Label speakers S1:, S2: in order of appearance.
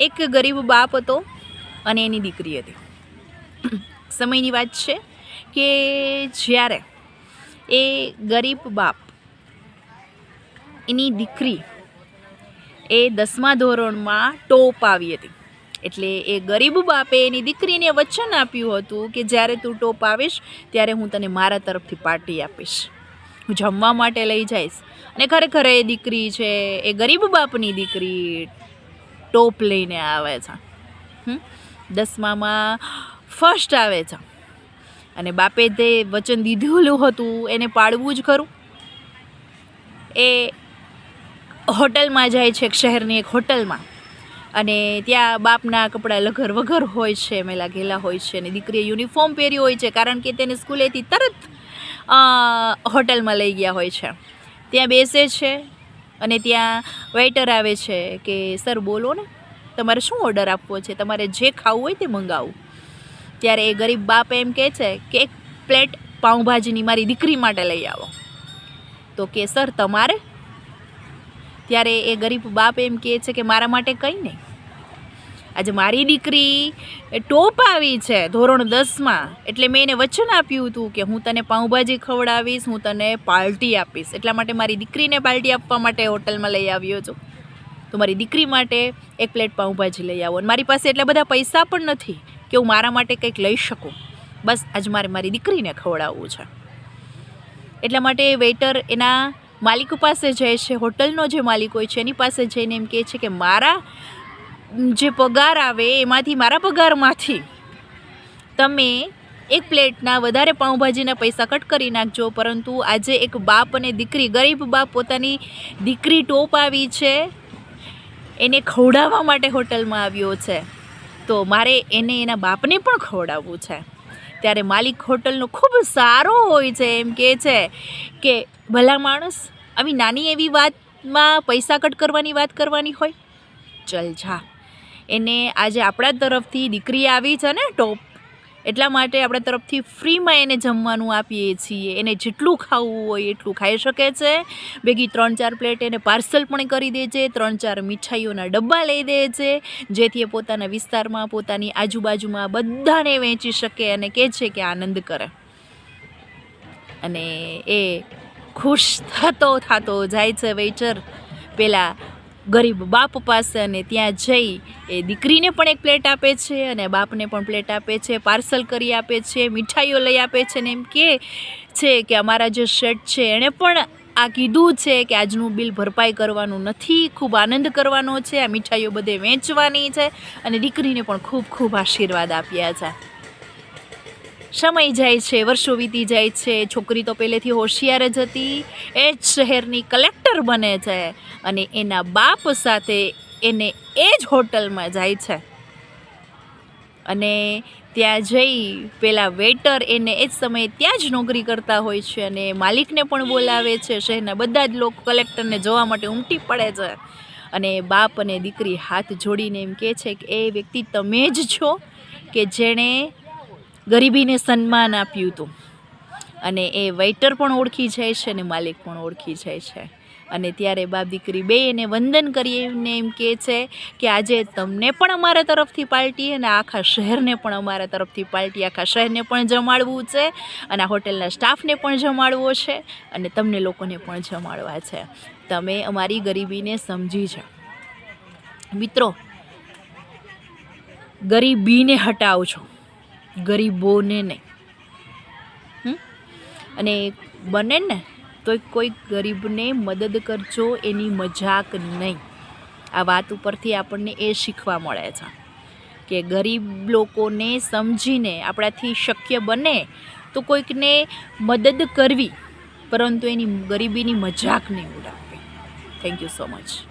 S1: એક ગરીબ બાપ હતો અને એની દીકરી હતી. સમયની વાત છે કે જ્યારે એ ગરીબ બાપ એની દીકરી એ દસમા ધોરણમાં ટોપ આવી હતી. એટલે એ ગરીબ બાપે એની દીકરીને વચન આપ્યું હતું કે જ્યારે તું ટોપ આવીશ ત્યારે હું તને મારા તરફથી પાર્ટી આપીશ. હું જમવા માટે લઈ જઈશ. અને ખરેખર એ દીકરી છે, એ ગરીબ બાપની દીકરી ટોપ લઈને આવે છે? દસમામાં ફર્સ્ટ આવે છે. અને બાપે તે વચન દીધેલું હતું, એને પાળવું જ ખરું. એ હોટલમાં જાય છે, એક શહેરની એક હોટલમાં. અને ત્યાં બાપના કપડાં લઘર વઘર હોય છે, મેલા ઘેલા હોય છે, અને દીકરીએ યુનિફોર્મ પહેર્યું હોય છે, કારણ કે તેને સ્કૂલેથી તરત હોટલમાં લઈ ગયા હોય છે. ત્યાં બેસે છે અને ત્યાં વેઇટર આવે છે કે સર બોલો ને, તમારે શું ઓર્ડર આપવો છે? તમારે જે ખાવું હોય તે મંગાવું. ત્યારે એ ગરીબ બાપ એમ કહે છે કે, એક પ્લેટ પાઉંભાજીની મારી દીકરી માટે લઈ આવો. તો કે સર તમારે? ત્યારે એ ગરીબ બાપ એમ કહે છે કે, મારા માટે કંઈ નહીં. આજે મારી દીકરી ટોપ આવી છે ધોરણ દસમાં. એટલે મેં એને વચન આપ્યું હતું કે હું તને પાઉંભાજી ખવડાવીશ, હું તને પાર્ટી આપીશ. એટલા માટે મારી દીકરીને પાર્ટી આપવા માટે હોટલમાં લઈ આવ્યો છું. તો મારી દીકરી માટે એક પ્લેટ પાઉંભાજી લઈ આવો. અને મારી પાસે એટલા બધા પૈસા પણ નથી કે હું મારા માટે કંઈક લઈ શકું. બસ આજે મારે મારી દીકરીને ખવડાવવું છે. એટલા માટે વેઇટર એના માલિક પાસે જાય છે, હોટલનો જે માલિક હોય છે, એની પાસે જઈને એમ કહે છે કે મારા જે પગાર આવે, એમાંથી મારા પગારમાંથી તમે એક પ્લેટના વધારે પાઉંભાજીના પૈસા કટ કરી નાખજો, પરંતુ આજે એક બાપ અને દીકરી, ગરીબ બાપ પોતાની દીકરી ટોપ આવી છે, એને ખવડાવવા માટે હોટલમાં આવ્યો છે. તો મારે એને એના બાપને પણ ખવડાવવું છે. ત્યારે માલિક હોટલનો ખૂબ સારો હોય છે, એમ કહે છે કે, ભલા માણસ, આવી નાની એવી વાતમાં પૈસા કટ કરવાની વાત કરવાની હોય? ચલ જા. એને આજે આપણા તરફથી દીકરી આવી છે ને ટોપ, એટલા માટે આપણા તરફથી ફ્રીમાં એને જમવાનું આપીએ છીએ. એને જેટલું ખાવું હોય એટલું ખાઈ શકે છે. ભેગી ત્રણ ચાર પ્લેટ એને પાર્સલ પણ કરી દે છે. ત્રણ ચાર મીઠાઈઓના ડબ્બા લઈ દે છે, જેથી એ પોતાના વિસ્તારમાં, પોતાની આજુબાજુમાં બધાને વેચી શકે અને કહે છે કે આનંદ કરે. અને એ ખુશ થતો થતો જાય છે વેચર પેલા ગરીબ બાપ પાસે અને ત્યાં જઈ એ દીકરીને પણ એક પ્લેટ આપે છે અને બાપને પણ પ્લેટ આપે છે પાર્સલ કરી આપે છે, મીઠાઈઓ લઈ આપે છે ને એમ કહે છે કે અમારા જે શેઠ છે એણે પણ આ કીધું છે કે આજનું બિલ ભરપાઈ કરવાનું નથી, ખૂબ આનંદ કરવાનો છે, આ મીઠાઈઓ બધે વેચવાની છે અને દીકરીને પણ ખૂબ ખૂબ આશીર્વાદ આપ્યા છે. સમય જાય છે, વર્ષો વીતી જાય છે, છોકરી તો પહેલેથી હોશિયાર જ હતી, એ જ શહેરની કલેક્ટર બને છે. અને એના બાપ સાથે એને એ જ હોટલમાં જાય છે. અને ત્યાં જઈ પેલા વેઇટર એને એ જ સમયે ત્યાં જ નોકરી કરતા હોય છે અને માલિકને પણ બોલાવે છે. શહેરના બધા જ લોકો કલેક્ટરને જોવા માટે ઉમટી પડે છે. અને બાપ અને દીકરી હાથ જોડીને એમ કહે છે કે, એ વ્યક્તિ તમે જ છો કે જેણે ગરીબીને સન્માન આપ્યું હતું અને એ વેઇટર પણ ઓળખી જાય છે અને માલિક પણ ઓળખી જાય છે. અને ત્યારે બાપ દીકરી બે એને વંદન કરીને એમ કહે છે કે આજે તમને પણ અમારા તરફથી પાર્ટી અને આખા શહેરને પણ અમારા તરફથી પાર્ટી આખા શહેરને પણ જમાડવું છે અને આ હોટેલના સ્ટાફને પણ જમાડવો છે અને તમને લોકોને પણ જમાડવા છે. તમે અમારી ગરીબીને સમજી છે મિત્રો, ગરીબીને હટાવજો, ગરીબોને નહીં. અને બને ને તો કોઈ ગરીબને મદદ કરજો, એની મજાક નહીં. આ વાત ઉપરથી આપણને એ શીખવા મળે છે કે ગરીબ લોકોને સમજીને, આપણાથી શક્ય બને તો કોઈકને મદદ કરવી, પરંતુ એની ગરીબીની મજાક નહીં ઉડાવવી. Thank you so much